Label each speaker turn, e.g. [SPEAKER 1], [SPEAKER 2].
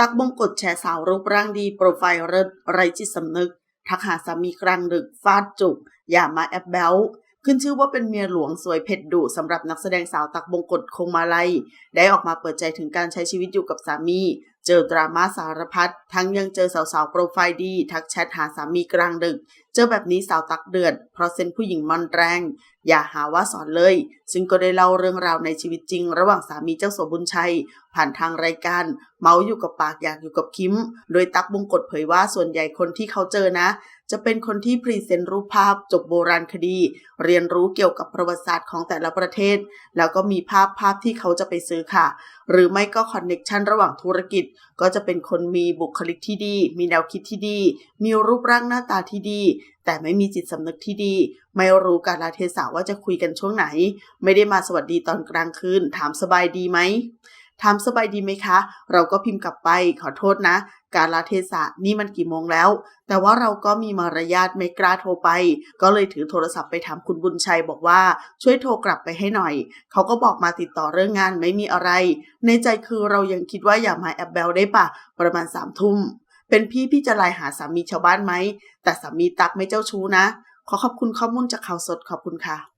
[SPEAKER 1] ตักบงกฎแชร์สาวรูปร่างดีโปรไฟล์เลิศไรจิตสำนึก ทักหาสามีกลางดึกฟาดจุก อย่ามาแอบแบลขึ้นชื่อว่าเป็นเมียหลวงสวยเผ็ดดุสำหรับนักแสดงสาวตักบงกฎคงมาลัย ได้ออกมาเปิดใจถึงการใช้ชีวิตอยู่กับสามี เจอดราม่าสารพัดทั้งยังเจอสาวๆโปรไฟล์ดี ทักแชทหาสามีกลางดึก เจอแบบนี้สาวตักเดือดเพราะเซนผู้หญิงมันแรง อย่าหาว่าสอนเลย ซึ่งก็ได้เล่าเรื่องราวในชีวิตจริง ระหว่างสามีเจ้าสบุญชัย ผ่านทางรายการ เมาอยู่กับปากอยากอยู่กับคิม โดยตักบงกฎเผยว่าส่วนใหญ่คนที่เขาเจอนะ จะเป็นคนที่พรีเซนต์รูปภาพจบโบราณคดี เรียนรู้เกี่ยวกับประวัติศาสตร์ของแต่ละประเทศ แล้วก็มีภาพภาพที่เขาจะไปซื้อค่ะ หรือไม่ก็คอนเน็ชันระหว่างธุรกิจ ก็จะเป็นคนมีบุคลิกที่ดี มีแนวคิดที่ดี มีรูปร่างหน้าตาที่ดีแต่ไม่มีจิตสำนึกที่ดี ไม่รู้การลาเทศะว่าจะคุยกันช่วงไหน ไม่ได้มาสวัสดีตอนกลางคืน ถามสบายดีไหมถามสบายดีไหมคะ เราก็พิมพ์กลับไปขอโทษนะ การลาเทศะนี่มันกี่โมงแล้ว แต่ว่าเราก็มีมารยาทไม่กล้าโทรไป ก็เลยถือโทรศัพท์ไปถามคุณบุญชัยบอกว่าช่วยโทรกลับไปให้หน่อย เขาก็บอกมาติดต่อเรื่องงานไม่มีอะไร ในใจคือเรายังคิดว่าอย่ามาแอบแบลได้ปะประมาณสามทุ่ม เป็นพี่พี่จะไลน์หาสามีชาวบ้านไหม แต่สามีตักไม่เจ้าชู้นะ ขอขอบคุณข้อมูลจากข่าวสดขอบคุณค่ะ